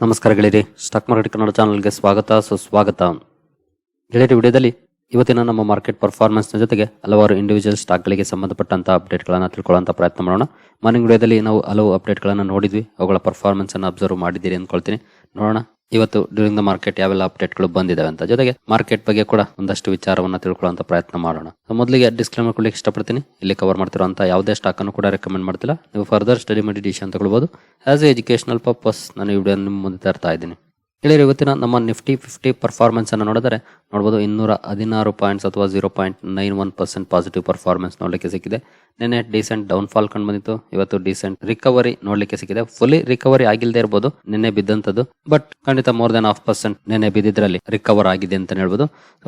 ನಮಸ್ಕಾರ ಗೆಳೆಯರಿ stock market Kannada ಚಾನಲ್ಗೆ ಸ್ವಾಗತ, ಸುಸ್ವಾಗತ. ಗೆಳೆಯರಿ ವಿಡಿಯೋದಲ್ಲಿ ಇವತ್ತಿನ ನಮ್ಮ ಮಾರ್ಕೆಟ್ ಪರ್ಫಾರ್ಮೆನ್ಸ್ನ ಜೊತೆಗೆ ಹಲವಾರು ಇಂಡಿವಿಜುವಲ್ ಸ್ಟಾಕ್ಗಳಿಗೆ ಸಂಬಂಧಪಟ್ಟಂತಹ ಅಪ್ಡೇಟ್ಗಳನ್ನು ತಿಳ್ಕೊಳ್ಳೋಂಥ ಪ್ರಯತ್ನ ಮಾಡೋಣ. ಮಾರ್ನಿಂಗ್ ವಿಡಿಯೋದಲ್ಲಿ ನಾವು ಹಲವು ಅಪ್ಡೇಟ್ಗಳನ್ನು ನೋಡಿದ್ವಿ. ಅವುಗಳ ಪರ್ಫಾರ್ಮೆನ್ಸನ್ನು ಅಬ್ಸರ್ವ್ ಮಾಡಿದ್ದೀರಿ ಅಂದ್ಕೊಳ್ತೀನಿ. ನೋಡೋಣ. ಇವತ್ತು ಡ್ಯೂರಿಂಗ್ ದ ಮಾರ್ಕೆಟ್ ಯಾವೆಲ್ಲ ಅಪ್ಡೇಟ್ಗಳು ಬಂದಿದಾವೆ ಅಂತ. ಜೊತೆಗೆ ಮಾರ್ಕೆಟ್ ಬಗ್ಗೆ ಕೂಡ ಒಂದಷ್ಟು ವಿಚಾರವನ್ನ ತಿಳ್ಕೊಳ್ಳುವಂತ ಪ್ರಯತ್ನ ಮಾಡೋಣ. ಮೊದಲಿಗೆ ಡಿಸ್ಕ್ಲೇಮರ್ ಕೊಡ್ಲಿಕ್ಕೆ ಇಷ್ಟಪಡ್ತೀನಿ. ಇಲ್ಲಿ ಕವರ್ ಮಾಡ್ತಿರುವಂತ ಯಾವುದೇ ಸ್ಟಾಕ್ ಅನ್ನು ಕೂಡ ರೆಕಮೆಂಡ್ ಮಾಡ್ತಿಲ್ಲ. ನೀವು ಫರ್ದರ್ ಸ್ಟಡಿ ಮಾಡಿ ಡಿಸಿಷನ್ ತಗೊಳ್ಬಹುದು ಆಸ್ ಎ ಎಜುಕೇಶನಲ್ ಪರ್ಪಸ್ ನಾನು ಈ ವಿಡಿಯೋ ನಿಮ್ಮ ಮುಂದೆ ತರ್ತಾ ಇದ್ದೀನಿ. ಗೆಳೆಯರು ಇವತ್ತಿನ ನಮ್ಮ ನಿಫ್ಟಿ ಫಿಫ್ಟಿ ಪರ್ಫಾರ್ಮೆನ್ಸ್ ಅನ್ನು ನೋಡಿದರೆ ನೋಡ್ಬೋದು ಇನ್ನೂರ ಹದಿನಾರು ಪಾಯಿಂಟ್ಸ್ ಅಥವಾ zero point nine one percent positive performance ನೋಡಲಿಕ್ಕೆ ಸಿಕ್ಕಿದೆ. ನಿನ್ನೆ ಡೀಸೆಂಟ್ ಡೌನ್ ಫಾಲ್ ಕಂಡು ಬಂದಿತ್ತು. ಇವತ್ತು ಡೀಸೆಂಟ್ ರಿಕವರಿ ನೋಡಲಿಕ್ಕೆ ಸಿಕ್ಕಿದೆ. ಫುಲ್ಲಿ ರಿಕವರಿ ಆಗಿಲ್ಲದೆ ಇರಬಹುದು ನಿನ್ನೆ ಬಿದ್ದಂಥದ್ದು. ಬಟ್ ಖಂಡಿತ ಮೋರ್ ದನ್ ಹಾಫ್ ಪರ್ಸೆಂಟ್ ನಿನ್ನೆ ಬಿದ್ದಿದ್ರಲ್ಲಿ ರಿಕವರ್ ಆಗಿದೆ ಅಂತ ಹೇಳ್ಬೋದು.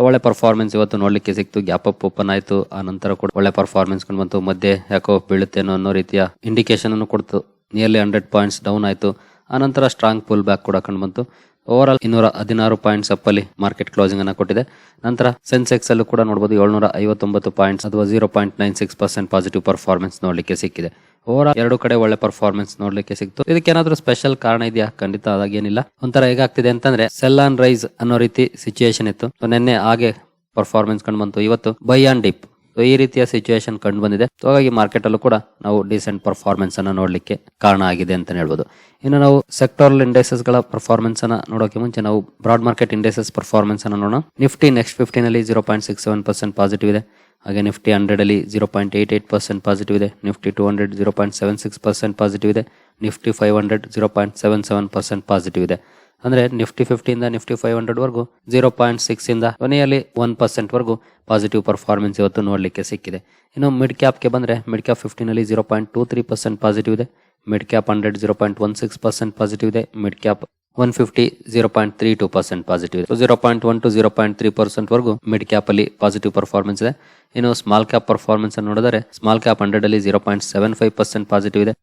ಒಳ್ಳೆ ಪರ್ಫಾರ್ಮೆನ್ಸ್ ಇವತ್ತು ನೋಡಲಿಕ್ಕೆ ಸಿಕ್ತು ಗ್ಯಾಪ್ ಅಪ್ ಓಪನ್ ಆಯಿತು. ಆ ನಂತರ ಕೂಡ ಒಳ್ಳೆ ಪರ್ಫಾರ್ಮೆನ್ಸ್ ಕಂಡು ಬಂತು. ಮಧ್ಯೆ ಯಾಕೋ ಬೀಳುತ್ತೇನೋ ಅನ್ನೋ ರೀತಿಯ ಇಂಡಿಕೇಶನ್ ಅನ್ನು ಕೊಡ್ತು. ನಿಯರ್ಲಿ ಹಂಡ್ರೆಡ್ ಪಾಯಿಂಟ್ಸ್ ಡೌನ್ ಆಯಿತು. ಆನಂತರ ನಂತರ ಸ್ಟ್ರಾಂಗ್ ಪುಲ್ ಬ್ಯಾಕ್ ಕೂಡ ಕಂಡು ಬಂತು. ಓವರ್ ಆಲ್ ಇನ್ನೂರ ಹದಿನಾರು ಪಾಯಿಂಟ್ಸ್ ಅಪ್ ಅಲ್ಲಿ ಮಾರ್ಕೆಟ್ ಕ್ಲೋಸಿಂಗ್ ಅನ್ನ ಕೊಟ್ಟಿದೆ. ನಂತರ ಸೆನ್ಸೆಕ್ಸ್ ಅಲ್ಲೂ ಕೂಡ ನೋಡಬಹುದು ಏಳ್ನೂರ ಐವತ್ತೊಂಬತ್ತು ಪಾಯಿಂಟ್ಸ್ ಅಥವಾ zero point nine six percent positive performance ನೋಡಲಿಕ್ಕೆ ಸಿಕ್ಕಿದೆ. ಓವರ್ ಎರಡು ಕಡೆ ಒಳ್ಳೆ ಪರ್ಫಾರ್ಮೆನ್ಸ್ ನೋಡ್ಲಿಕ್ಕೆ ಸಿಕ್ತು. ಇದಕ್ಕೆ ಏನಾದ್ರೂ ಸ್ಪೆಷಲ್ ಕಾರಣ ಇದೆಯಾ? ಖಂಡಿತ ಅದಾಗೇನಿಲ್ಲ. ಒಂಥರ ಹೇಗಾಗ್ತಿದೆ ಅಂತಂದ್ರೆ ಸೆಲ್ ಆನ್ ರೈಸ್ ಅನ್ನೋ ರೀತಿ ಸಿಚುಯೇಷನ್ ಇತ್ತು. ನಿನ್ನೆ ಹಾಗೆ ಪರ್ಫಾರ್ಮೆನ್ಸ್ ಕಂಡು ಬಂತು. ಇವತ್ತು ಬೈ ಆನ್ ಡಿಪ್ ಈ ರೀತಿಯ ಸಿಚುವೇಶನ್ ಕಂಡು ಬಂದಿದೆ. ಹಾಗಾಗಿ ಮಾರ್ಕೆಟ್ ಅಲ್ಲೂ ಕೂಡ ನಾವು ಡಿಸೆಂಟ್ ಪರ್ಫಾರ್ಮೆನ್ಸ್ ಅನ್ನ ನೋಡಲಿಕ್ಕೆ ಕಾರಣ ಆಗಿದೆ ಅಂತ ಹೇಳ್ಬೋದು. ಇನ್ನು ನಾವು ಸೆಕ್ಟೋರಲ್ ಇಂಡೆಕ್ಸಸ್ಗಳ ಪರ್ಫಾರ್ಮೆನ್ಸ್ ಅನ್ನ ನೋಡೋಕೆ ಮುಂಚೆ ನಾವು ಬ್ರಾಡ್ ಮಾರ್ಕೆಟ್ ಇಂಡೆಕ್ಸಸ್ ಪರ್ಫಾರ್ಮೆನ್ಸ್ ಅನ್ನ ನೋಡೋಣ. ನಿಫ್ಟಿ ನೆಕ್ಸ್ಟ್ ಫಿಫ್ಟೀನ್ ಅಲ್ಲಿ zero point six seven percent positive ಇದೆ. ಹಾಗೆ ನಿಫ್ಟಿ ಹಂಡ್ರೆಡ್ ಅಲ್ಲಿ zero point eight eight percent positive ಇದೆ. Nifty two hundred zero point seven six percent positive ಇದೆ. Nifty five hundred zero point seven seven percent positive ಇದೆ. ಅಂದ್ರೆ Nifty ಫಿಫ್ಟಿಯಿಂದ Nifty five hundred ವರೆಗೂ, zero point six ಇಂದ ಕೊನೆಯಲ್ಲಿ one percent ವರೆಗೂ positive performance ಇವತ್ತು ನೋಡಲಿಕ್ಕೆ ಸಿಕ್ಕಿದೆ. ಇನ್ನು ಮಿಡ್ ಕ್ಯಾಪ್ಗೆ ಬಂದ್ರೆ mid cap ಫಿಫ್ಟಿನಲ್ಲಿ zero point two three percent positive ಇದೆ. Mid cap hundred zero point one six percent positive ಇದೆ. Mid cap one fifty zero point three two percent positive ಇದೆ. Zero point one two zero point three percent ವರೆಗೂ mid cap ಅಲ್ಲಿ positive performance ಇದೆ. ಇನ್ನು small cap performance ನೋಡಿದರೆ small cap hundred ಅಲ್ಲಿ zero point seven five percent positive ಇದೆ.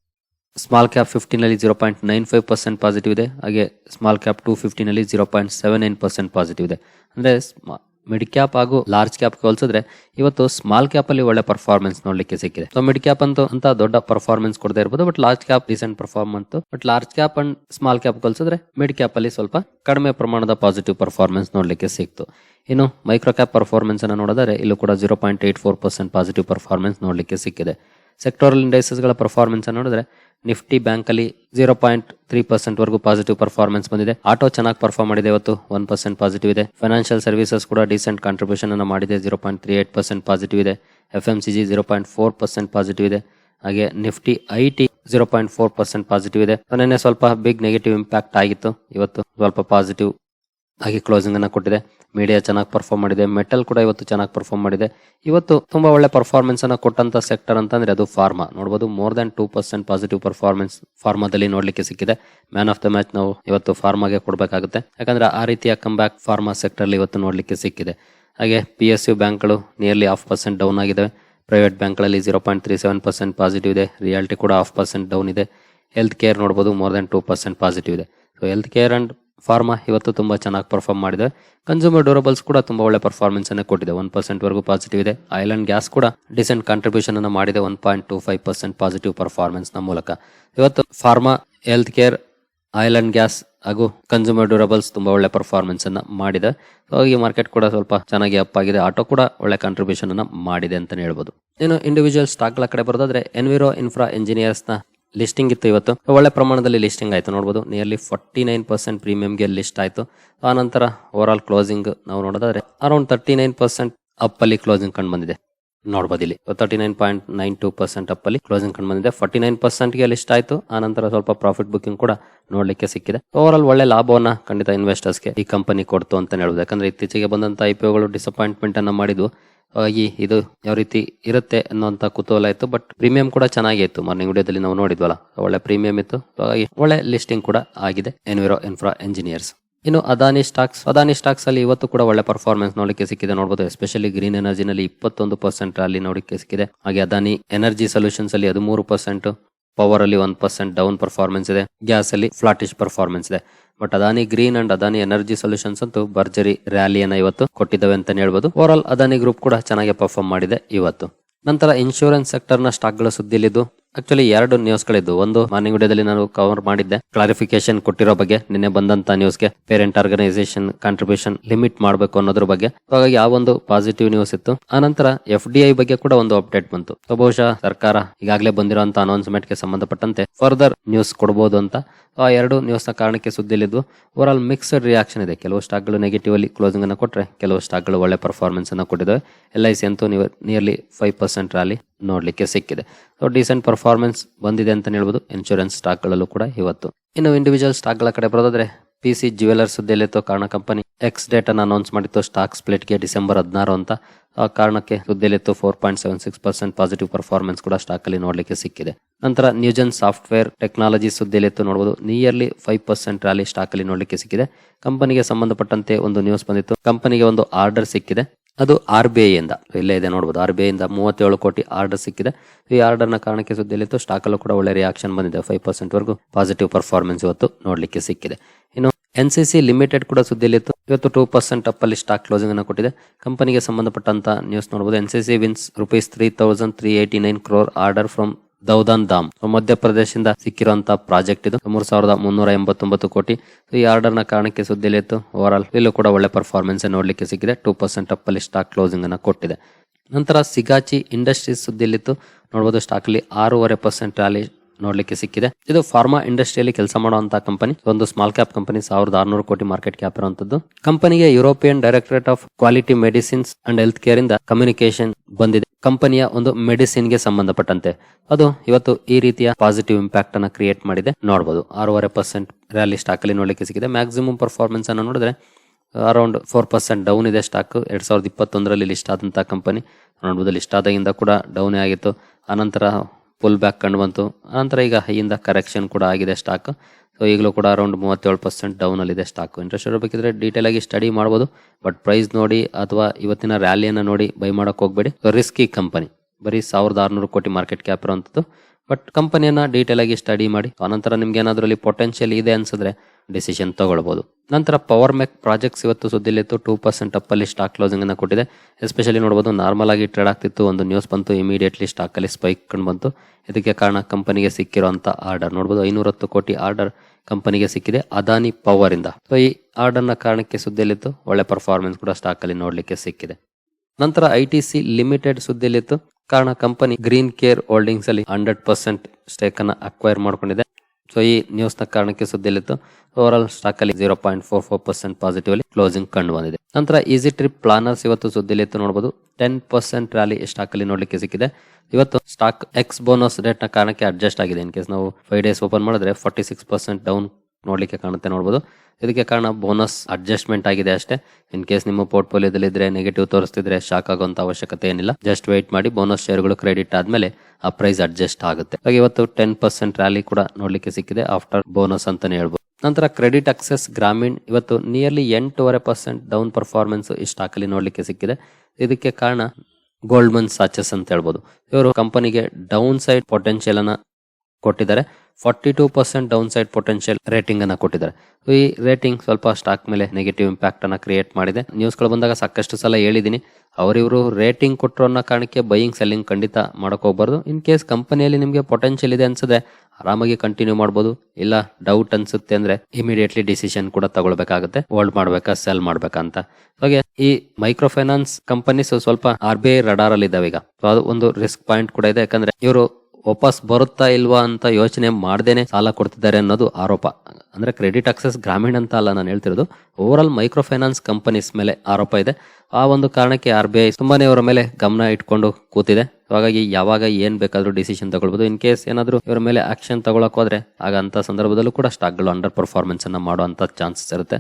Small cap ಫಿಫ್ಟೀನಲ್ಲಿ zero point nine five percent positive ಇದೆ. ಹಾಗೆ small cap two ಫಿಫ್ಟಿನಲ್ಲಿ zero point seven nine percent positive ಇದೆ. ಅಂದರೆ mid cap ಹಾಗೂ large cap ಹೋಲಿಸಿದ್ರೆ ಇವತ್ತು ಸ್ಮಾಲ್ ಕ್ಯಾಪ್ ಅಲ್ಲಿ ಒಳ್ಳೆ ಪರ್ಫಾರ್ಮೆನ್ಸ್ ನೋಡಲಿಕ್ಕೆ ಸಿಕ್ಕಿದೆ. ಸೊ ಮಿಡ್ ಕ್ಯಾಪ್ ಅಂತೂ ಅಂತ ದೊಡ್ಡ ಪರ್ಫಾರ್ಮೆನ್ಸ್ ಕೊಡದೇ ಇರ್ಬೋದು but large cap recent performance but large cap and small cap ಹೋಲಿಸಿದ್ರೆ ಮಿಡ್ ಕ್ಯಾಪ್ ಅಲ್ಲಿ ಸ್ವಲ್ಪ ಕಡಿಮೆ ಪ್ರಮಾಣದ ಪಾಸಿಟಿವ್ ಪರ್ಫಾರ್ಮೆನ್ಸ್ ನೋಡಲಿಕ್ಕೆ ಸಿಕ್ತು. ಇನ್ನು ಮೈಕ್ರೋ ಕ್ಯಾಪ್ ಪರ್ಫಾರ್ಮೆನ್ಸ್ ಅನ್ನು ನೋಡಿದರೆ ಇಲ್ಲೂ ಕೂಡ zero point eight four percent positive performance ನೋಡಲಿಕ್ಕೆ ಸಿಕ್ಕಿದೆ. ಸೆಕ್ಟೋರಲ್ ಇಂಡೆಕ್ಸಸ್ಗಳ ಗಳ ಪರ್ಫಾರ್ಮೆನ್ಸ್ ನೋಡಿದ್ರೆ ನಿಫ್ಟಿ ಬ್ಯಾಂಕ್ ಅಲ್ಲಿ ಜೀರೋ ಪಾಯಿಂಟ್ ತ್ರೀ ಪರ್ಸೆಂಟ್ ವರೆಗೂ ಪಾಸಿಟಿವ್ ಪರ್ಫಾರ್ಮೆನ್ಸ್ ಬಂದಿದೆ. ಆಟೋ ಚೆನ್ನಾಗಿ ಪರ್ಫಾರ್ಮ್ ಮಾಡಿದೆ ಇವತ್ತು ಒನ್ ಪರ್ಸೆಂಟ್ ಪಾಸಿಟಿವ್ ಇದೆ. ಫೈನಾನ್ಷಿಯಲ್ ಸರ್ವಿಸಸ್ ಕೂಡ ಡಿಸೆಂಟ್ ಕಾಂಟ್ರಿಬ್ಯೂಷನ್ ಅನ್ನು ಮಾಡಿದೆ zero point three eight percent positive ಇದೆ. F M C G zero point four percent positive ಇದೆ. ಹಾಗೆ Nifty I T zero point four percent positive ಇದೆ. ನಿನ್ನೆ ಸ್ವಲ್ಪ ಬಿಗ್ ನೆಗೆಟಿವ್ ಇಂಪ್ಯಾಕ್ಟ್ ಆಗಿತ್ತು, ಇವತ್ತು ಸ್ವಲ್ಪ ಪಾಸಿಟಿವ್ ಆಗಿ ಕ್ಲೋಸಿಂಗ್ ಅನ್ನ ಕೊಟ್ಟಿದೆ. ಮೀಡಿಯಾ ಚೆನ್ನಾಗಿ ಪರ್ಫಾರ್ಮ್ ಮಾಡಿದೆ. ಮೆಟಲ್ ಕೂಡ ಇವತ್ತು ಚೆನ್ನಾಗಿ ಪರ್ಫಾರ್ಮ್ ಮಾಡಿದೆ. ಇವತ್ತು ತುಂಬಾ ಒಳ್ಳೆ ಪರ್ಫಾರ್ಮೆನ್ಸ್ ಅನ್ನ ಕೊಟ್ಟಂತ ಸೆಕ್ಟರ್ ಅಂತಂದ್ರೆ ಅದು ಫಾರ್ಮಾ ನೋಡಬಹುದು more than two percent positive performance ಫಾರ್ಮಾದಲ್ಲಿ ನೋಡ್ಲಿಕ್ಕೆ ಸಿಕ್ಕಿದೆ. ಮ್ಯಾನ್ ಆಫ್ ದ ಮ್ಯಾಚ್ ನಾವು ಇವತ್ತು ಫಾರ್ಮಾಗೆ ಕೊಡಬೇಕಾಗುತ್ತೆ. ಯಾಕಂದ್ರೆ ಆ ರೀತಿಯ ಕಮ್ ಬ್ಯಾಕ್ ಫಾರ್ಮಾ ಸೆಕ್ಟರ್ ಇವತ್ತು ನೋಡ್ಲಿಕ್ಕೆ ಸಿಕ್ಕಿದೆ. ಹಾಗೆ ಪಿ ಎಸ್ ಯು ಬ್ಯಾಂಕ್ಗಳು ನಿಯರ್ಲಿ ಹಾಫ್ ಪರ್ಸೆಂಟ್ ಡೌನ್ ಆಗಿದೆ ಪ್ರೈವೇಟ್ ಬ್ಯಾಂಕ್ಗಳಲ್ಲಿ zero point three seven percent positive ಇದೆ. ರಿಯಾಲಿಟಿ ಕೂಡ ಹಾಫ್ ಪರ್ಸೆಂಟ್ ಡೌನ್ ಇದೆ. ಹೆಲ್ತ್ ಕೇರ್ ನೋಡಬಹುದು more than two percent positive ಇದೆ. So health care and pharma ಇವತ್ತು ತುಂಬಾ ಚೆನ್ನಾಗಿ ಪರ್ಫಾರ್ಮ್ ಮಾಡಿದೆ. ಕನ್ಸ್ಯೂಮರ್ ಡ್ಯೂರಬಲ್ಸ್ ಕೂಡ ತುಂಬಾ ಒಳ್ಳೆ ಪರ್ಫಾರ್ಮೆನ್ಸ್ ಅನ್ನು ಕೊಟ್ಟಿದೆ. ಒನ್ ಪರ್ಸೆಂಟ್ ವರೆಗೂ ಪಾಸಿಟಿವ್ ಇದೆ. ಆಯಿಲ್ ಗ್ಯಾಸ್ ಕೂಡ ಡಿಸೆಂಟ್ ಕಾಂಟ್ರಿಬ್ಯೂಷನ್ ಅನ್ನು ಮಾಡಿದೆ. One point two five percent positive ಪರ್ಫಾರ್ಮೆನ್ಸ್ನ ಮೂಲಕ. ಇವತ್ತು pharma health care and gas ಹಾಗೂ ಕನ್ಸ್ಯೂಮರ್ ಡ್ಯೂರಬಲ್ಸ್ ತುಂಬ ಒಳ್ಳೆ ಪರ್ಫಾರ್ಮೆನ್ಸ್ ಅನ್ನು ಮಾಡಿದೆ. ಸೊ ಈ ಮಾರ್ಕೆಟ್ ಕೂಡ ಸ್ವಲ್ಪ ಚೆನ್ನಾಗಿ ಅಪ್ ಆಗಿದೆ. ಆಟೋ ಕೂಡ ಒಳ್ಳೆ ಕಾಂಟ್ರಿಬ್ಯೂಷನ್ ಅನ್ನು ಮಾಡಿದೆ ಅಂತಲೇ ಹೇಳ್ಬೋದು. ಇನ್ನು ಇಂಡಿವಿಜುವಲ್ ಸ್ಟಾಕ್ಗಳ ಕಡೆ ಬರೋದಾದ್ರೆ ಎನ್ವಿರೋ ಇನ್ಫ್ರಾ ಇಂಜಿನಿಯರ್ಸ್ನ ಲಿಸ್ಟಿಂಗ್ ಇತ್ತು ಇವತ್ತು. ಒಳ್ಳೆ ಪ್ರಮಾಣದಲ್ಲಿ ಲಿಸ್ಟಿಂಗ್ ಆಯ್ತು, ನೋಡ್ಬೋದು. ನಿಯರ್ಲಿ ಫಾರ್ಟಿ ನೈನ್ ಪರ್ಸೆಂಟ್ ಪ್ರೀಮಿಯಂಗೆ ಲಿಸ್ಟ್ ಆಯಿತು. ಆ ನಂತರ ಕ್ಲೋಸಿಂಗ್ ನಾವು ನೋಡೋದಾದ್ರೆ around thirty nine percent up ಅಲ್ಲಿ ಕ್ಲೋಸಿಂಗ್ ಕಂಡು ಬಂದಿದೆ. ನೋಡ್ಬೋದು ಇಲ್ಲಿ. Thirty nine point nine two percent up ಅಲ್ಲಿ ಕ್ಲೋಸಿಂಗ್ ಕಂಡು ಬಂದಿದೆ. ಫಾರ್ಟಿ ನೈನ್ ಪರ್ಸೆಂಟ್ಗೆ ಲಿಸ್ಟ್ ಆಯಿತು. ಆ ನಂತರ ಸ್ವಲ್ಪ ಪ್ರಾಫಿಟ್ ಬುಕಿಂಗ್ ಕೂಡ ನೋಡ್ಲಿಕ್ಕೆ ಸಿಕ್ಕಿದೆ. ಓವರ್ ಆಲ್ ಒಳ್ಳೆ ಲಾಭವನ್ನ ಖಂಡಿತ ಇನ್ವೆಸ್ಟರ್ಸ್ಗೆ ಈ ಕಂಪನಿ ಕೊಡ್ತು ಅಂತ ಹೇಳ್ಬೋದು. ಯಾಕಂದ್ರೆ ಇತ್ತೀಚೆಗೆ ಬಂದಂತ ಐ ಪಿ ಓಗಳು ಡಿಸಪಾಯಿಂಟ್ಮೆಂಟ್ ಅನ್ನ ಮಾಡಿದ್ವು. ಹಾಗಾಗಿ ಇದು ಯಾವ ರೀತಿ ಇರುತ್ತೆ ಅನ್ನುವಂತ ಕುತೂಹಲ ಇತ್ತು. ಬಟ್ ಪ್ರೀಮಿಯಂ ಕೂಡ ಚೆನ್ನಾಗಿತ್ತು ಮಾರ್ನಿಂಗ್ ವಿಡಿಯೋದಲ್ಲಿ ನಾವು ನೋಡಿದ್ವಲ್ಲ, ಒಳ್ಳೆ ಪ್ರೀಮಿಯಂ ಇತ್ತು. ಹಾಗಾಗಿ ಒಳ್ಳೆ ಲಿಸ್ಟಿಂಗ್ ಕೂಡ ಆಗಿದೆ. ಎನ್ವಿರೋ ಇನ್ಫ್ರಾ ಎಂಜಿನಿಯರ್ಸ್ ಇನ್ನು ಅದಾನಿ ಸ್ಟಾಕ್ಸ್ ಅದಾನಿ ಸ್ಟಾಕ್ಸ್ ಅಲ್ಲಿ ಇವತ್ತು ಕೂಡ ಒಳ್ಳೆ ಪರ್ಫಾರ್ಮೆನ್ಸ್ ನೋಡಲಿಕ್ಕೆ ಸಿಕ್ಕಿದೆ. ನೋಡಬಹುದು ಎಸ್ಪೆಷಲಿ ಗ್ರೀನ್ ಎನರ್ಜಿನಲ್ಲಿ ಇಪ್ಪತ್ತೊಂದು ಪರ್ಸೆಂಟ್ ಅಲ್ಲಿ ನೋಡಲಿಕ್ಕೆ ಸಿಕ್ಕಿದೆ. ಹಾಗೆ ಅದಾನಿ ಎನರ್ಜಿ ಸೊಲ್ಯೂಷನ್ಸ್ ಅಲ್ಲಿ ಹದಿಮೂರು ಪರ್ಸೆಂಟ್ ಪವರ್ ಅಲ್ಲಿ ಒನ್ ಪರ್ಸೆಂಟ್ ಡೌನ್ ಪರ್ಫಾರ್ಮೆನ್ಸ್ ಇದೆ. ಗ್ಯಾಸ್ ಅಲ್ಲಿ ಫ್ಲಾಟಿಶ್ ಪರ್ಫಾರ್ಮೆನ್ಸ್ ಇದೆ. But Adani green and Adani energy solutions ಅಂತೂ ಭರ್ಜರಿ ರ್ಯಾಲಿಯನ್ನು ಇವತ್ತು ಕೊಟ್ಟಿದ್ದಾವೆ ಅಂತ ಹೇಳ್ಬೋದು. ಓವರ್ ಆಲ್ ಅದಾನಿ ಗ್ರೂಪ್ ಕೂಡ ಚೆನ್ನಾಗಿ ಪರ್ಫಾರ್ಮ್ ಮಾಡಿದೆ ಇವತ್ತು. ನಂತರ ಇನ್ಶೂರೆನ್ಸ್ ಸೆಕ್ಟರ್ನ ಸ್ಟಾಕ್ಗಳ ಸ್ಟಾಕ್ಗಳ ಸುದ್ದಿಲಿದ್ದು ಆಕ್ಚುಲಿ ಎರಡು ನ್ಯೂಸ್ಗಳಿದ್ದು ಒಂದು ಮಾರ್ನಿಂಗ್ ವಿಡಿಯೋದಲ್ಲಿ ನಾನು ಕವರ್ ಮಾಡಿದ್ದೆ. ಕ್ಲಾರಿಫಿಕೇಶನ್ ಕೊಟ್ಟಿರೋ ಬಗ್ಗೆ, ನಿನ್ನೆ ಬಂದಂತ ನ್ಯೂಸ್ಗೆ ಪೇರೆಂಟ್ ಆರ್ಗನೈಸೇಷನ್ ಕಾಂಟ್ರಿಬ್ಯೂಷನ್ ಲಿಮಿಟ್ ಮಾಡಬೇಕು ಅನ್ನೋದ್ರ ಬಗ್ಗೆ. ಹಾಗಾಗಿ ಆ ಒಂದು ಪಾಸಿಟಿವ್ ನ್ಯೂಸ್ ಇತ್ತು. ಆನಂತರ ಎಫ್ ಡಿ ಐ ಬಗ್ಗೆ ಕೂಡ ಒಂದು ಅಪ್ಡೇಟ್ ಬಂತು. ಬಹುಶಃ ಸರ್ಕಾರ ಈಗಾಗಲೇ ಬಂದಿರುವಂತ ಅನೌನ್ಸ್ಮೆಂಟ್ಗೆ ಸಂಬಂಧಪಟ್ಟಂತೆ ಫರ್ದರ್ ನ್ಯೂಸ್ ಕೊಡಬಹುದು ಅಂತ. ಆ ಎರಡು ನ್ಯೂಸ್ನ ಕಾರಣಕ್ಕೆ ಸುದ್ದಿಲಿದ್ವು ಓವರ್ ಆಲ್ ಮಿಕ್ಸ್ಡ್ ರಿಯಾಕ್ಷನ್ ಇದೆ. ಕೆಲವು ಸ್ಟಾಕ್ಗಳು ನೆಗೆಟಿವ್ ಅಲ್ಲಿ ಕ್ಲೋಸಿಂಗ್ ಅನ್ನು ಕೊಟ್ಟರೆ ಕೆಲವು ಸ್ಟಾಕ್ಗಳು ಒಳ್ಳೆ ಪರ್ಫಾರ್ಮೆನ್ಸ್ ಅನ್ನು ಕೊಟ್ಟಿದ್ದಾವೆ. ಎಲ್ ಐ ಸಿ ಅಂತೂ ನಿಯರ್ಲಿ ಫೈವ್ ಪರ್ಸೆಂಟ್ ರ್ಯಾಲಿ ನೋಡ್ಲಿಕ್ಕೆ ಸಿಕ್ಕಿದೆ. ಸೊ ಡೀಸೆಂಟ್ ಪರ್ಫಾರ್ಮೆನ್ಸ್ ಬಂದಿದೆ ಅಂತ ಹೇಳ್ಬೋದು. ಇನ್ಶೂರೆನ್ಸ್ ಸ್ಟಾಕ್ಗಳಲ್ಲೂ ಕೂಡ ಇವತ್ತು. ಇನ್ನು ಇಂಡಿವಿಜುವಲ್ ಸ್ಟಾಕ್ಗಳ ಕಡೆ ಬರೋದಾದ್ರೆ ಪಿ ಸಿ ಜ್ಯುವೆಲರ್ಸ್ ಸುದ್ದಿಯಲ್ಲಿತ್ತು ಕಾರಣ ಕಂಪನಿ ಎಕ್ಸ್ ಡೇಟ್ ಅನ್ನು ಅನೌನ್ಸ್ ಮಾಡಿತ್ತು. ಸ್ಟಾಕ್ ಸ್ಪ್ಲಿಟ್ಗೆ ಡಿಸೆಂಬರ್ ಹದಿನಾರು ಅಂತ. ಆ ಕಾರಣಕ್ಕೆ ಸುದ್ದಿಯಲ್ಲಿತ್ತು four point seven six percent positive performance ಕೂಡ ಸ್ಟಾಕ್ ಅಲ್ಲಿ ನೋಡ್ಲಿಕ್ಕೆ ಸಿಕ್ಕಿದೆ. ನಂತರ ನ್ಯೂಜನ್ ಸಾಫ್ಟ್ವೇರ್ ಟೆಕ್ನಾಲಜಿ ಸುದ್ದಿಯಲ್ಲಿತ್ತು ನೋಡಬಹುದು nearly five percent rally stock ಅಲ್ಲಿ ನೋಡ್ಲಿಕ್ಕೆ ಸಿಕ್ಕಿದೆ. ಕಂಪನಿಗೆ ಸಂಬಂಧಪಟ್ಟಂತೆ ಒಂದು ನ್ಯೂಸ್ ಬಂದಿತ್ತು. ಕಂಪನಿಗೆ ಒಂದು ಆರ್ಡರ್ ಸಿಕ್ಕಿದೆ. ಅದು ಆರ್ ಬಿ ಐ ಇಂದ ಇಲ್ಲೇ ಇದೆ ನೋಡಬಹುದು ಆರ್ ಬಿ ಐ ಇಂದ ಮೂವತ್ತೇಳು ಕೋಟಿ ಆರ್ಡರ್ ಸಿಕ್ಕಿದೆ. ಈ ಆರ್ಡರ್ನ ಕಾರಣಕ್ಕೆ ಸುದ್ದಿಯಲ್ಲಿತ್ತು ಸ್ಟಾಕ್ ಅಲ್ಲೂ ಕೂಡ ಒಳ್ಳೆ ರಿಯಾಕ್ಷನ್ ಬಂದಿದೆ. ಫೈವ್ ಪರ್ಸೆಂಟ್ ವರೆಗೂ ಪಾಸಿಟಿವ್ ಪರ್ಫಾರ್ಮೆನ್ಸ್ ಇವತ್ತು ನೋಡ್ಲಿಕ್ಕೆ ಸಿಕ್ಕಿದೆ. ಇನ್ನು ಎನ್ ಸಿ ಸಿ ಲಿಮಿಟೆಡ್ ಕೂಡ ಸುದ್ದಿಯಲ್ಲಿತ್ತು. ಇವತ್ತು ಟೂ ಪರ್ಸೆಂಟ್ ಅಪ್ ಅಲ್ಲಿ ಸ್ಟಾಕ್ ಕ್ಲೋಸಿಂಗ್ ಅನ್ನು ಕೊಟ್ಟಿದೆ. ಕಂಪನಿಗೆ ಸಂಬಂಧಪಟ್ಟಂತ ನ್ಯೂಸ್ ನೋಡಬಹುದು N C C wins rupees three thousand three eighty nine crore order from Daudhan dam. ಮಧ್ಯಪ್ರದೇಶದಿಂದ ಸಿಕ್ಕಿರುವಂತಹ ಪ್ರಾಜೆಕ್ಟ್ ಇದು. ಮೂರ್ ಸಾವಿರದ ಮುನ್ನೂರ ಎಂಬತ್ತೊಂಬತ್ತು ಕೋಟಿ. ಈ ಆರ್ಡರ್ನ ಕಾರಣಕ್ಕೆ ಸುದ್ದಿಲಿತ್ತು ಓವರ್ ಆಲ್ ಇಲ್ಲೂ ಕೂಡ ಒಳ್ಳೆ ಪರ್ಫಾರ್ಮೆನ್ಸ್ ನೋಡ್ಲಿಕ್ಕೆ ಸಿಕ್ಕಿದೆ. ಟೂ ಪರ್ಸೆಂಟ್ ಅಪ್ ಅಲ್ಲಿ ಸ್ಟಾಕ್ ಕ್ಲೋಸಿಂಗ್ ಅನ್ನು ಕೊಟ್ಟಿದೆ. ನಂತರ ಸಿಗಾಚಿ ಇಂಡಸ್ಟ್ರೀಸ್ ಸುದ್ದಿಲಿತ್ತು ನೋಡಬಹುದು ಸ್ಟಾಕ್ ಅಲ್ಲಿ ಆರೂವರೆ ಪರ್ಸೆಂಟ್ ರ್ಯಾಲಿ ನೋಡ್ಲಿಕ್ಕೆ ಸಿಕ್ಕಿದೆ. ಇದು ಫಾರ್ಮಾ ಇಂಡಸ್ಟ್ರಿಯಲ್ಲಿ ಕೆಲಸ ಮಾಡುವಂತಹ ಕಂಪನಿ. ಒಂದು ಸ್ಮಾಲ್ ಕ್ಯಾಪ್ ಕಂಪನಿ, ಸಾವಿರದ ಆರ್ನೂರು ಕೋಟಿ ಮಾರ್ಕೆಟ್ ಕ್ಯಾಪ್ ಇರುವಂತದ್ದು. ಕಂಪನಿಗೆ European Directorate of Quality Medicines and Health Care ಇಂದ ಕಮ್ಯುನಿಕೇಶನ್ ಬಂದಿದೆ. ಕಂಪನಿಯ ಒಂದು ಮೆಡಿಸಿನ್ಗೆ ಸಂಬಂಧಪಟ್ಟಂತೆ. ಅದು ಇವತ್ತು ಈ ರೀತಿಯ ಪಾಸಿಟಿವ್ ಇಂಪ್ಯಾಕ್ಟ್ ಅನ್ನ ಕ್ರಿಯೇಟ್ ಮಾಡಿದೆ. ನೋಡಬಹುದು ಆರೂವರೆ ಪರ್ಸೆಂಟ್ ರ್ಯಾಲಿ ಸ್ಟಾಕ್ ಅಲ್ಲಿ ನೋಡ್ಲಿಕ್ಕೆ ಸಿಕ್ಕಿದೆ. ಮ್ಯಾಕ್ಸಿಮಮ್ ಪರ್ಫಾರ್ಮೆನ್ಸ್ ಅನ್ನು ನೋಡಿದ್ರೆ ಅರೌಂಡ್ ಫೋರ್ ಪರ್ಸೆಂಟ್ ಡೌನ್ ಇದೆ ಸ್ಟಾಕ್ ಎರಡ್ ಸಾವಿರದ ಇಪ್ಪತ್ತೊಂದರಲ್ಲಿ ಲಿಸ್ಟ್ ಆದಂತಹ ಕಂಪನಿ. ನೋಡಬಹುದು ಲಿಸ್ಟ್ ಆದಾಗಿಂದ ಕೂಡ ಡೌನ್ ಆಗಿತ್ತು. ಆನಂತರ ಪುಲ್ ಬ್ಯಾಕ್ ಕಂಡು ಬಂತು. ನಂತರ ಈಗ ಹೈಯಿಂದ ಕರೆಕ್ಷನ್ ಕೂಡ ಆಗಿದೆ ಸ್ಟಾಕ್ ಸೊ ಈಗಲೂ ಕೂಡ ಅರೌಂಡ್ ಮೂವತ್ತೇಳು ಪರ್ಸೆಂಟ್ ಡೌನಲ್ಲಿದೆ ಸ್ಟಾಕ್ ಇಂಟ್ರೆಸ್ಟ್ ಇರಬೇಕಿದ್ರೆ ಡೀಟೇಲ್ ಆಗಿ ಸ್ಟಡಿ ಮಾಡ್ಬೋದು. ಬಟ್ ಪ್ರೈಸ್ ನೋಡಿ ಅಥವಾ ಇವತ್ತಿನ ರ್ಯಾಲಿಯನ್ನು ನೋಡಿ ಬೈ ಮಾಡೋಕೆ ಹೋಗಬೇಡಿ. ರಿಸ್ಕಿ ಕಂಪನಿ ಬರೀ ಸಾವಿರದ ಆರುನೂರು ಕೋಟಿ ಮಾರ್ಕೆಟ್ ಕ್ಯಾಪ್ ಇರುವಂತದ್ದು ಬಟ್ ಕಂಪನಿಯನ್ನ ಡೀಟೇಲ್ ಆಗಿ ಸ್ಟಡಿ ಮಾಡಿ ಆನಂತರ ನಿಮ್ಗೆ ಏನಾದ್ರೂ ಪೊಟೆನ್ಷಿಯಲ್ ಇದೆ ಅನ್ಸಿದ್ರೆ ಡಿಸಿಷನ್ ತಗೊಳ್ಬಹುದು ನಂತರ ಪವರ್ ಮೆಕ್ ಪ್ರಾಜೆಕ್ಟ್ಸ್ ಇವತ್ತು ಸುದ್ದಿಲಿತ್ತು ಟೂ ಪರ್ಸೆಂಟ್ ಅಪ್ ಅಲ್ಲಿ ಸ್ಟಾಕ್ ಕ್ಲೋಸಿಂಗ್ ಅನ್ನ ಕೊಟ್ಟಿದೆ. ಎಸ್ಪೆಷಲಿ ನೋಡಬಹುದು ನಾರ್ಮಲ್ ಆಗಿ ಟ್ರೇಡ್ ಆಗ್ತಿತ್ತು, ಒಂದು ನ್ಯೂಸ್ ಬಂತು ಇಮಿಡಿಯೇಟ್ಲಿ ಸ್ಟಾಕ್ ಅಲ್ಲಿ ಸ್ಪೈಕ್ ಕಂಡು ಬಂತು. ಇದಕ್ಕೆ ಕಾರಣ ಕಂಪನಿಗೆ ಸಿಕ್ಕಿರುವಂತ ಆರ್ಡರ್ ನೋಡಬಹುದು ಐನೂರತ್ತು ಕೋಟಿ ಆರ್ಡರ್ ಕಂಪನಿಗೆ ಸಿಕ್ಕಿದೆ ಅದಾನಿ ಪವರ್ ಇಂದ. ಸೊ ಈ ಆರ್ಡರ್ನ ಕಾರಣಕ್ಕೆ ಸುದ್ದಿಯಲ್ಲಿತ್ತು ಒಳ್ಳೆ ಪರ್ಫಾರ್ಮೆನ್ಸ್ ಕೂಡ ಸ್ಟಾಕ್ ಅಲ್ಲಿ ನೋಡ್ಲಿಕ್ಕೆ ಸಿಕ್ಕಿದೆ. ನಂತರ ಐ ಟಿ ಸಿ ಲಿಮಿಟೆಡ್ ಸುದ್ದಿಯಲ್ಲಿತ್ತು ಕಾರಣ ಕಂಪನಿ ಗ್ರೀನ್ ಕೇರ್ ಹೋಲ್ಡಿಂಗ್ಸ್ ಅಲ್ಲಿ ಹಂಡ್ರೆಡ್ ಪರ್ಸೆಂಟ್ ಸ್ಟೇಕ್ ಅನ್ನ ಅಕ್ವೈರ್ ಮಾಡ್ಕೊಂಡಿದೆ. ಸೊ ಈ ನ್ಯೂಸ್ನ ಕಾರಣಕ್ಕೆ ಸುದ್ದಿಯಲ್ಲಿತ್ತು. ಓವರ್ ಆಲ್ ಸ್ಟಾಕ್ ಅಲ್ಲಿ zero point four four percent positive ಅಲ್ಲಿ ಕ್ಲೋಸಿಂಗ್ ಕಂಡು ಬಂದಿದೆ. ನಂತರ ಈಸಿ ಟ್ರಿಪ್ ಪ್ಲಾನರ್ಸ್ ಇವತ್ತು ಸುದ್ದಿಯಲ್ಲಿತ್ತು ನೋಡಬಹುದು ಟೆನ್ ಪರ್ಸೆಂಟ್ ರ್ಯಾಲಿ ಸ್ಟಾಕ್ ಅಲ್ಲಿ ನೋಡ್ಲಿಕ್ಕೆ ಸಿಕ್ಕಿದೆ. ಇವತ್ತು ಸ್ಟಾಕ್ ಎಕ್ಸ್ ಬೋನಸ್ ರೇಟ್ನ ಕಾರಣಕ್ಕೆ ಅಡ್ಜಸ್ಟ್ ಆಗಿದೆ. ಇನ್ ಕೇಸ್ ನಾವು ಫೈವ್ ಡೇಸ್ ಓಪನ್ ಮಾಡಿದ್ರೆ ಫಾರ್ಟಿ ಸಿಕ್ಸ್ ಪರ್ಸೆಂಟ್ ಡೌನ್ ನೋಡ್ಲಿಕ್ಕೆ ಕಾಣುತ್ತೆ ನೋಡಬಹುದು ಇದಕ್ಕೆ ಕಾರಣ ಬೋನಸ್ ಅಡ್ಜಸ್ಟ್ಮೆಂಟ್ ಆಗಿದೆ ಅಷ್ಟೇ. ಇನ್ ಕೇಸ್ ನಿಮ್ಮ ಪೋರ್ಟ್ಫೋಲಿಯೋದಲ್ಲಿ ಇದ್ರೆ ನೆಗೆಟಿವ್ ತೋರಿಸ್ತಿದ್ರೆ ಶಾಕ್ ಆಗುವಂತ ಅವಶ್ಯಕತೆ ಏನಿಲ್ಲ. ಜಸ್ಟ್ ವೇಟ್ ಮಾಡಿ ಬೋನಸ್ ಶೇರ್ಗಳು ಕ್ರೆಡಿಟ್ ಆದ್ಮೇಲೆ ಆ ಪ್ರೈಸ್ ಅಡ್ಜಸ್ಟ್ ಆಗುತ್ತೆ. ಹಾಗೆ ಇವತ್ತು ಟೆನ್ ಪರ್ಸೆಂಟ್ ರ್ಯಾಲಿ ಕೂಡ ನೋಡ್ಲಿಕ್ಕೆ ಸಿಕ್ಕಿದೆ ಆಫ್ಟರ್ ಬೋನಸ್ ಅಂತಾನೆ ಹೇಳ್ಬೋದು. ನಂತರ ಕ್ರೆಡಿಟ್ ಅಕ್ಸೆಸ್ ಗ್ರಾಮೀಣ್ ಇವತ್ತು ನಿಯರ್ಲಿ ಎಂಟೂವರೆ ಪರ್ಸೆಂಟ್ ಡೌನ್ ಪರ್ಫಾರ್ಮೆನ್ಸ್ ಈ ಸ್ಟಾಕ್ ಅಲ್ಲಿ ನೋಡ್ಲಿಕ್ಕೆ ಸಿಕ್ಕಿದೆ. ಇದಕ್ಕೆ ಕಾರಣ ಗೋಲ್ಡ್ಮನ್ ಸಾಚಸ್ ಅಂತ ಹೇಳ್ಬೋದು. ಇವರು ಕಂಪನಿಗೆ ಡೌನ್ ಸೈಡ್ ಪೊಟೆನ್ಶಿಯಲ್ ಅನ್ನ ಕೊಟ್ಟಿದ್ದಾರೆ. Forty two percent down side potential rating ಅನ್ನ ಕೊಟ್ಟಿದ್ದಾರೆ. ಈ ರೇಟಿಂಗ್ ಸ್ವಲ್ಪ ಸ್ಟಾಕ್ ಮೇಲೆ ನೆಗೆಟಿವ್ ಇಂಪ್ಯಾಕ್ಟ್ ಅನ್ನ ಕ್ರಿಯೇಟ್ ಮಾಡಿದೆ. ನ್ಯೂಸ್ಗಳು ಬಂದಾಗ ಸಾಕಷ್ಟು ಸಲ ಹೇಳಿದೀನಿ ಅವರಿವರು ರೇಟಿಂಗ್ ಕೊಟ್ಟರು ಅನ್ನೋ ಕಾರಣಕ್ಕೆ ಬೈಯಿಂಗ್ ಸೆಲ್ಲಿಂಗ್ ಖಂಡಿತ ಹೋಗ್ಬಾರ್ದು. ಇನ್ ಕೇಸ್ ಕಂಪನಿಯಲ್ಲಿ ನಿಮಗೆ ಪೊಟೆನ್ಷಿಯಲ್ ಇದೆ ಅನ್ಸದೆ ಆರಾಮಾಗಿ ಕಂಟಿನ್ಯೂ ಮಾಡ್ಬೋದು. ಇಲ್ಲ ಡೌಟ್ ಅನ್ಸುತ್ತೆ ಅಂದ್ರೆ ಇಮಿಡಿಯೇಟ್ಲಿ ಡಿಸಿಷನ್ ಕೂಡ ತಗೊಳ್ಬೇಕಾಗುತ್ತೆ. ಹೋಲ್ಡ್ ಮಾಡ್ಬೇಕಾ ಸೆಲ್ ಮಾಡ್ಬೇಕಾ ಅಂತ. ಹಾಗೆ ಈ ಮೈಕ್ರೋ ಫೈನಾನ್ಸ್ ಕಂಪನೀಸ್ ಸ್ವಲ್ಪ ಆರ್ ಬಿ ಐ ರಡಾರ್ ಅಲ್ಲಿ ಇದಾವೆ ಈಗ ಒಂದು ರಿಸ್ಕ್ ಪಾಯಿಂಟ್ ಕೂಡ ಇದೆ. ಯಾಕಂದ್ರೆ ಇವರು ವಾಪಸ್ ಬರುತ್ತಾ ಇಲ್ವಾ ಅಂತ ಯೋಚನೆ ಮಾಡ್ದೇನೆ ಸಾಲ ಕೊಡ್ತಿದ್ದಾರೆ ಅನ್ನೋದು ಆರೋಪ. ಅಂದ್ರೆ ಕ್ರೆಡಿಟ್ ಅಕ್ಸೆಸ್ ಗ್ರಾಮೀಣ ಅಂತ ಅಲ್ಲ ನಾನು ಹೇಳ್ತಿರೋದು. Over all micro finance companies ಮೇಲೆ ಆರೋಪ ಇದೆ. ಆ ಒಂದು ಕಾರಣಕ್ಕೆ ಆರ್ ಬಿ ಐ ತುಂಬಾನೇ ಇವರ ಮೇಲೆ ಗಮನ ಇಟ್ಕೊಂಡು ಕೂತಿದೆ. ಹಾಗಾಗಿ ಯಾವಾಗ ಏನ್ ಬೇಕಾದ್ರೂ ಡಿಸಿಷನ್ ತಗೊಳ್ಬಹುದು ಇನ್ ಕೇಸ್ ಏನಾದ್ರೂ ಇವರ ಮೇಲೆ ಆಕ್ಷನ್ ತಗೊಳಕ್ ಹೋದ್ರೆ ಆಗ ಅಂತ ಸಂದರ್ಭದಲ್ಲೂ ಕೂಡ ಸ್ಟಾಕ್ಗಳು ಅಂಡರ್ ಪರ್ಫಾರ್ಮೆನ್ಸ್ ಅನ್ನ ಮಾಡುವಂತ ಚಾನ್ಸಸ್ ಇರುತ್ತೆ.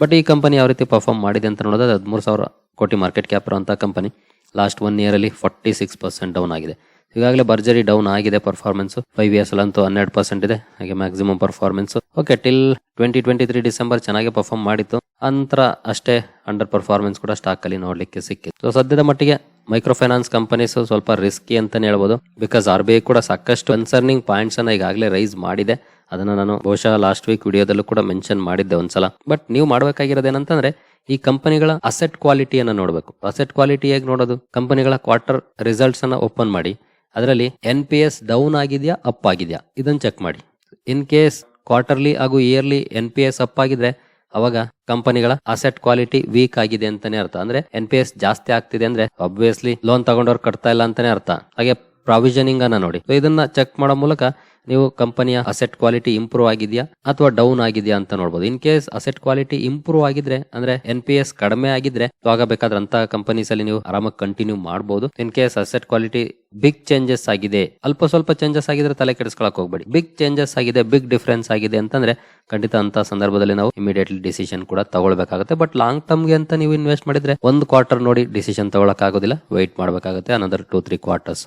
ಬಟ್ ಈ ಕಂಪನಿ ಯಾವ ರೀತಿ ಪರ್ಫಾರ್ಮ್ ಮಾಡಿದೆ ಅಂತ ನೋಡಿದ್ರೆ ಹದಿಮೂರು ಸಾವಿರ ಕೋಟಿ ಮಾರ್ಕೆಟ್ ಕ್ಯಾಪ್ ಇರುವಂತಹ ಕಂಪನಿ ಲಾಸ್ಟ್ ಒನ್ ಇಯರ್ ಅಲ್ಲಿ ಫಾರ್ಟಿ ಸಿಕ್ಸ್ ಪರ್ಸೆಂಟ್ ಡೌನ್ ಆಗಿದೆ. ಈಗಾಗಲೇ ಭರ್ಜರಿ ಡೌನ್ ಆಗಿದೆ ಪರ್ಫಾರ್ಮೆನ್ಸ್ ಫೈವ್ ಇಯರ್ಸ್ ಅಂತೂ ಹನ್ನೆರಡು ಪರ್ಸೆಂಟ್ ಇದೆ. ಹಾಗೆ maximum performance okay till twenty twenty three December ಚೆನ್ನಾಗಿ ಪರ್ಫಾರ್ಮ್ ಮಾಡಿತ್ತು. ಅಂತರ ಅಷ್ಟೇ ಅಂಡರ್ ಪರ್ಫಾರ್ಮೆನ್ಸ್ ಕೂಡ ಸ್ಟಾಕ್ ಅಲ್ಲಿ ನೋಡ್ಲಿಕ್ಕೆ ಸಿಕ್ಕಿತ್ತು. ಸೊ ಸದ್ಯದ ಮಟ್ಟಿಗೆ ಮೈಕ್ರೋ ಫೈನಾನ್ಸ್ ಕಂಪನೀಸ್ ಸ್ವಲ್ಪ ರಿಸ್ಕಿ ಅಂತಾನೆ ಹೇಳ್ಬೋದು. ಬಿಕಾಸ್ ಆರ್ ಬಿ ಐ ಕೂಡ ಸಾಕಷ್ಟು ಕನ್ಸರ್ನಿಂಗ್ ಪಾಯಿಂಟ್ಸ್ ಅನ್ನ ಈಗಾಗಲೇ ರೈಸ್ ಮಾಡಿದೆ. ಅದನ್ನ ನಾನು ಬಹುಶಃ ಲಾಸ್ಟ್ ವೀಕ್ ವಿಡಿಯೋದಲ್ಲೂ ಕೂಡ ಮೆನ್ಷನ್ ಮಾಡಿದ್ದೆ ಒಂದ್ಸಲ. ಬಟ್ ನೀವು ಮಾಡಬೇಕಾಗಿರೋದು ಏನಂತಂದ್ರೆ ಈ ಕಂಪನಿಗಳ ಅಸೆಟ್ ಕ್ವಾಲಿಟಿಯನ್ನು ನೋಡಬೇಕು. ಅಸೆಟ್ ಕ್ವಾಲಿಟಿ ಹೇಗೆ ನೋಡೋದು? ಕಂಪನಿಗಳ ಕ್ವಾರ್ಟರ್ ರಿಸಲ್ಟ್ಸ್ ಅನ್ನ ಓಪನ್ ಮಾಡಿ. ಅದರಲ್ಲಿ ಎನ್ ಪಿ ಎಸ್ ಡೌನ್ ಆಗಿದೆಯಾ ಅಪ್ ಆಗಿದೆಯಾ? ಇದನ್ನು ಚೆಕ್ ಮಾಡಿ. ಇನ್ ಕೇಸ್ ಕ್ವಾರ್ಟರ್ಲಿ ಹಾಗೂ yearly N P S up ಆಗಿದ್ರೆ, ಅವಾಗ ಕಂಪನಿಗಳ ಅಸೆಟ್ ಕ್ವಾಲಿಟಿ ವೀಕ್ ಆಗಿದೆ ಅಂತಾನೆ ಅರ್ಥ. ಅಂದ್ರೆ ಎನ್ ಪಿ ಎಸ್ ಜಾಸ್ತಿ ಆಗ್ತಿದೆ ಅಂದ್ರೆ ಅಬ್ವಿಯಸ್ಲಿ ಲೋನ್ ತಗೊಂಡವ್ರು ಕಟ್ತಾ ಇಲ್ಲ ಅಂತಾನೆ ಅರ್ಥ. ಹಾಗೆ ಪ್ರಾವಿಷನಿಂಗ್ ಅನ್ನ ನೋಡಿ ಇದನ್ನ ಚೆಕ್ ಮಾಡೋ ಮೂಲಕ ನೀವು ಕಂಪನಿಯ ಅಸೆಟ್ ಕ್ವಾಲಿಟಿ ಇಂಪ್ರೂವ್ ಆಗಿದೆಯಾ ಅಥವಾ ಡೌನ್ ಆಗಿದೆಯಾ ಅಂತ ನೋಡಬಹುದು in case asset quality improve ಆಗಿದ್ರೆ, ಅಂದ್ರೆ ಎನ್ ಪಿ ಎಸ್ ಕಡಿಮೆ ಆಗಿದ್ರೆ ಆಗಬೇಕಾದ್ರೆ ಆಗ ಬೇಕಾದ್ರೆ ಅಂತ ಕಂಪನೀಸ್ ಅಲ್ಲಿ ನೀವು ಆರಾಮಾಗಿ ಕಂಟಿನ್ಯೂ ಮಾಡಬಹುದು in case asset quality big changes ಆಗಿದೆ, ಅಲ್ಪ ಸ್ವಲ್ಪ ಚೇಂಜಸ್ ಆಗಿದ್ರೆ ತಲೆ ಕೆಡಿಸ್ಕೊಳಕ್ ಹೋಗ್ಬೇಡಿ. ಬಿಗ್ ಚೇಂಜಸ್ ಆಗಿದೆ ಬಿಗ್ ಡಿಫ್ರೆನ್ಸ್ ಆಗಿದೆ ಅಂತಂದ್ರೆ ಖಂಡಿತ ಅಂತ ಸಂದರ್ಭದಲ್ಲಿ ನಾವು ಇಮಿಡಿಯೇಟ್ಲಿ ಡಿಸಿಷನ್ ಕೂಡ ತಗೊಳ್ಬೇಕಾಗುತ್ತೆ. ಬಟ್ ಲಾಂಗ್ ಟರ್ಮ್ಗೆ ಅಂತ ನೀವು ಇನ್ವೆಸ್ಟ್ ಮಾಡಿದ್ರೆ, ಒಂದು ಕ್ವಾರ್ಟರ್ ನೋಡಿ ಡಿಸಿಷನ್ ತಗೊಳಕ್ ಆಗೋದಿಲ್ಲ. ವೈಟ್ ಮಾಡಬೇಕಾಗುತ್ತೆ ಅನದರ್ ಟೂ ತ್ರೀ ಕ್ವಾರ್ಟರ್ಸ್